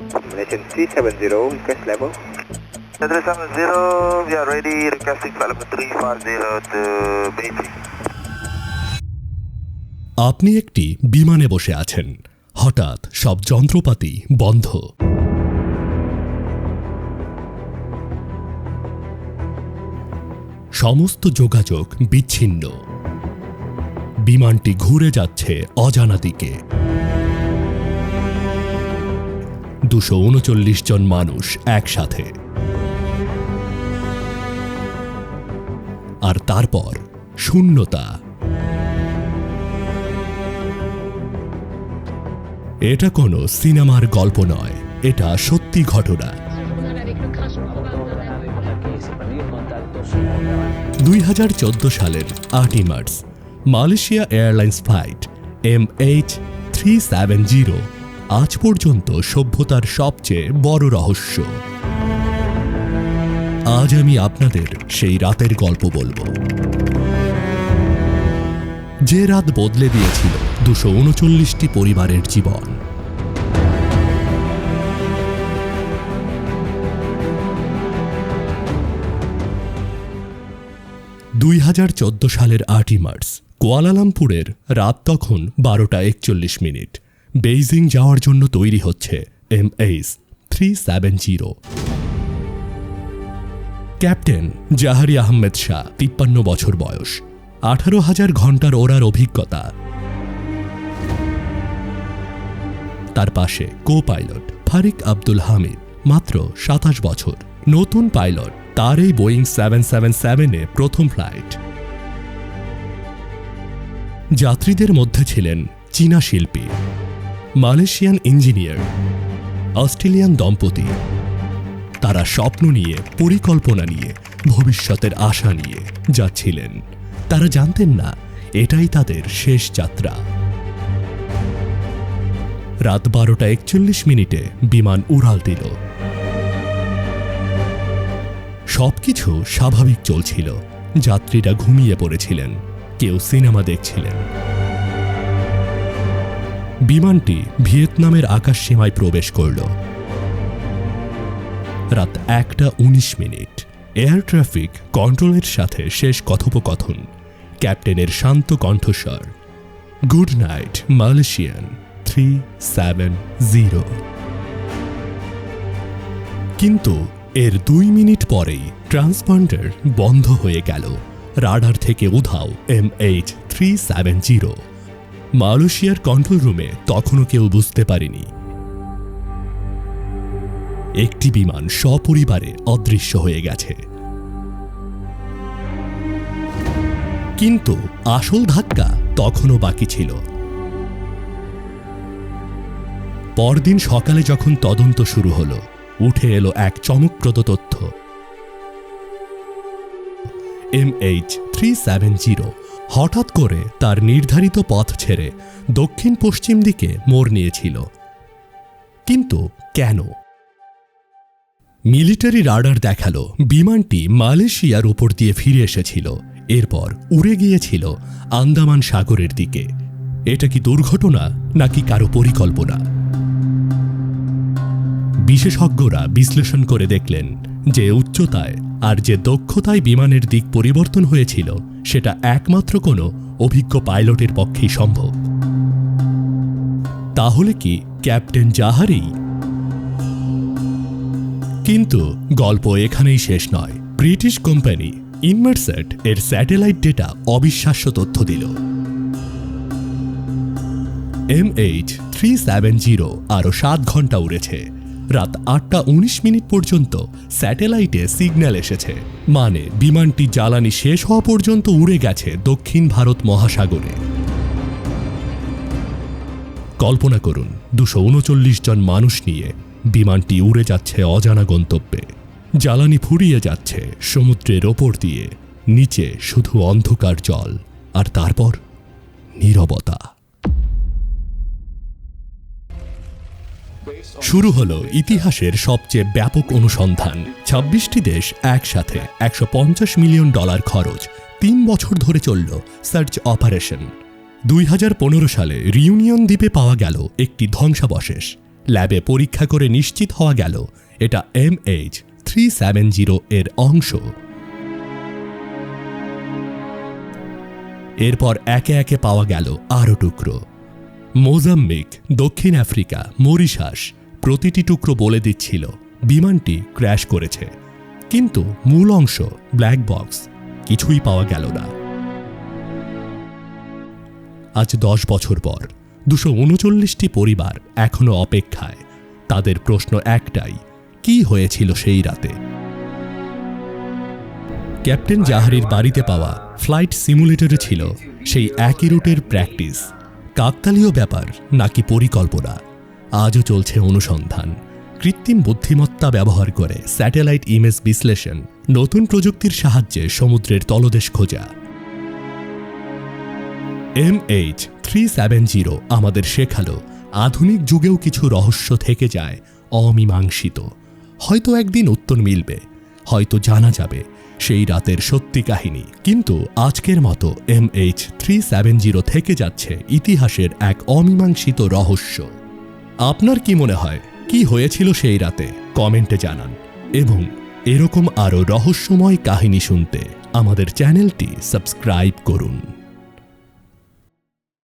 Malaysian 370, request level. 370, we are ready, requesting flight level 350 to Beijing. আপনি একটি বিমানে বসে আছেন হঠাৎ সব যন্ত্রপাতি বন্ধ সমস্ত যোগাযোগ বিচ্ছিন্ন বিমানটি ঘুরে যাচ্ছে অজানা দিকে দুশো উনচল্লিশ জন মানুষ একসাথে আর তারপর শূন্যতা এটা কোনো সিনেমার গল্প নয়, এটা সত্যি ঘটনা. দুই হাজার চোদ্দ সালের আটই March, Malaysia airlines flight M H three seven zero আজ পর্যন্ত সভ্যতার সবচেয়ে বড় রহস্য। আজ আমি আপনাদের সেই রাতের গল্প বলব। যে রাত বদলে দিয়েছিল দুশো উনচল্লিশটি পরিবারের জীবন। দুই হাজার চোদ্দ সালের আটই মার্চ, কুয়ালালামপুরের রাত তখন বারোটা একচল্লিশ মিনিট। বেইজিং যাওয়ার জন্য তৈরি হচ্ছে M H three seven zero. Captain Zaharie Ahmad Shah, তিপ্পান্ন বছর বয়স, আঠারো হাজার ঘণ্টার ওড়ার অভিজ্ঞতা। তার পাশে co pilot Fariq Abdul Hamid, মাত্র সাতাশ বছর। নতুন পাইলট, তার এই বোয়িং সেভেন সেভেন সেভেনে প্রথম ফ্লাইট। যাত্রীদের মধ্যে ছিলেন চীনা শিল্পী মালয়েশিয়ান ইঞ্জিনিয়ার অস্ট্রেলিয়ান দম্পতি, তারা স্বপ্ন নিয়ে, পরিকল্পনা নিয়ে, ভবিষ্যতের আশা নিয়ে যাচ্ছিলেন। তারা জানতেন না, এটাই তাদের শেষ যাত্রা। রাত বারোটা একচল্লিশ মিনিটে বিমান উড়াল দিল। সবকিছু স্বাভাবিক চলছিল। যাত্রীরা ঘুমিয়ে পড়েছিলেন। কেউ সিনেমা দেখছিলেন। বিমানটি ভিয়েতনামের আকাশ সীমায় প্রবেশ করল। রাত একটা উনিশ মিনিট। এয়ার ট্রাফিক কন্ট্রোলের সাথে শেষ কথোপকথন। ক্যাপ্টেনের শান্ত কণ্ঠস্বর। Good night, Malaysian. Three seven zero. কিন্তু এর দুই মিনিট পরেই ট্রান্সপন্ডার বন্ধ হয়ে গেল। রাডার থেকে উধাও M H three seven zero. মালয়েশিয়ার কন্ট্রোল রুমে তখনও কেউ বুঝতে পারেনি। একটি বিমান সপরিবারে অদৃশ্য হয়ে গেছে। কিন্তু আসল ধাক্কা তখনও বাকি ছিল। পরদিন সকালে যখন তদন্ত শুরু হলো, উঠে এলো এক চমকপ্রদ তথ্য। M H three seven zero হঠাৎ করে তার নির্ধারিত পথ ছেড়ে দক্ষিণ পশ্চিম দিকে মোড় নিয়েছিল। কিন্তু কেন? মিলিটারি রাডার দেখাল, বিমানটি মালয়েশিয়ার উপর দিয়ে ফিরে এসেছিল। এরপর উড়ে গিয়েছিল আন্দামান সাগরের দিকে। এটা কি দুর্ঘটনা, নাকি কারও পরিকল্পনা? বিশেষজ্ঞরা বিশ্লেষণ করে দেখলেন যে উচ্চতায় আর যে দক্ষতায় বিমানের দিক পরিবর্তন হয়েছিল সেটা একমাত্র কোনো অভিজ্ঞ পাইলটের পক্ষেই সম্ভব। তাহলে কি ক্যাপ্টেন জাহারি? কিন্তু গল্প এখানেই শেষ নয়। ব্রিটিশ কোম্পানি ইনমার্সেট এর স্যাটেলাইট ডেটা অবিশ্বাস্য তথ্য দিল। M H three seven zero আরও সাত ঘণ্টা উড়েছে। রাত আটটা উনিশ মিনিট পর্যন্ত স্যাটেলাইটে সিগন্যাল এসেছে। মানে বিমানটি জ্বালানি শেষ হওয়া পর্যন্ত উড়ে গেছে দক্ষিণ ভারত মহাসাগরে। কল্পনা করুন, দুশো উনচল্লিশ জন মানুষ নিয়ে বিমানটি উড়ে যাচ্ছে অজানা গন্তব্যে। জ্বালানি ফুরিয়ে যাচ্ছে সমুদ্রের ওপর দিয়ে, নিচে শুধু অন্ধকার জল আর তারপর নীরবতা। শুরু হলো ইতিহাসের সবচেয়ে ব্যাপক অনুসন্ধান। ছাব্বিশটি দেশ একসাথে একশো পঞ্চাশ মিলিয়ন ডলার খরচ তিন বছর ধরে চলল সার্চ অপারেশন। দুই হাজার পনেরো সালে রিউনিয়ন দ্বীপে পাওয়া গেল একটি ধ্বংসাবশেষ। ল্যাবে পরীক্ষা করে নিশ্চিত হওয়া গেল এটা M H three seven zero এর অংশ। এরপর একে একে পাওয়া গেল আরও টুকরো। মোজাম্বিক, দক্ষিণ আফ্রিকা, মরিশাস প্রতিটি টুকরো বলে দিচ্ছিল, বিমানটি ক্র্যাশ করেছে। কিন্তু মূল অংশ, ব্ল্যাক বক্স, কিছুই পাওয়া গেল না। আজ দশ বছর পর, দুশো উনচল্লিশটি পরিবার এখনও অপেক্ষায়। তাদের প্রশ্ন একটাই, কি হয়েছিল সেই রাতে? ক্যাপ্টেন জাহারির বাড়িতে পাওয়া ফ্লাইট সিমুলেটরে ছিল সেই একই রুটের প্র্যাকটিস। কাকতালীয় ব্যাপার নাকি পরিকল্পনা? আজও চলছে অনুসন্ধান। কৃত্রিম বুদ্ধিমত্তা ব্যবহার করে স্যাটেলাইট ইমেজ বিশ্লেষণ নতুন প্রযুক্তির সাহায্যে সমুদ্রের তলদেশ খোঁজা। M H three seven zero আমাদের শেখালো, আধুনিক যুগেও কিছু রহস্য থেকে যায় অমীমাংসিত। হয়তো একদিন উত্তর মিলবে, হয়তো জানা যাবে। সেই রাতের সত্যি কাহিনী। কিন্তু আজকের মতো M H three seven zero থেকে যাচ্ছে ইতিহাসের এক অমীমাংসিত রহস্য। আপনার কি মনে হয়, কি হয়েছিল সেই রাতে? কমেন্টে জানান। এবং এরকম আরও রহস্যময় কাহিনী শুনতে আমাদের চ্যানেলটি সাবস্ক্রাইব করুন।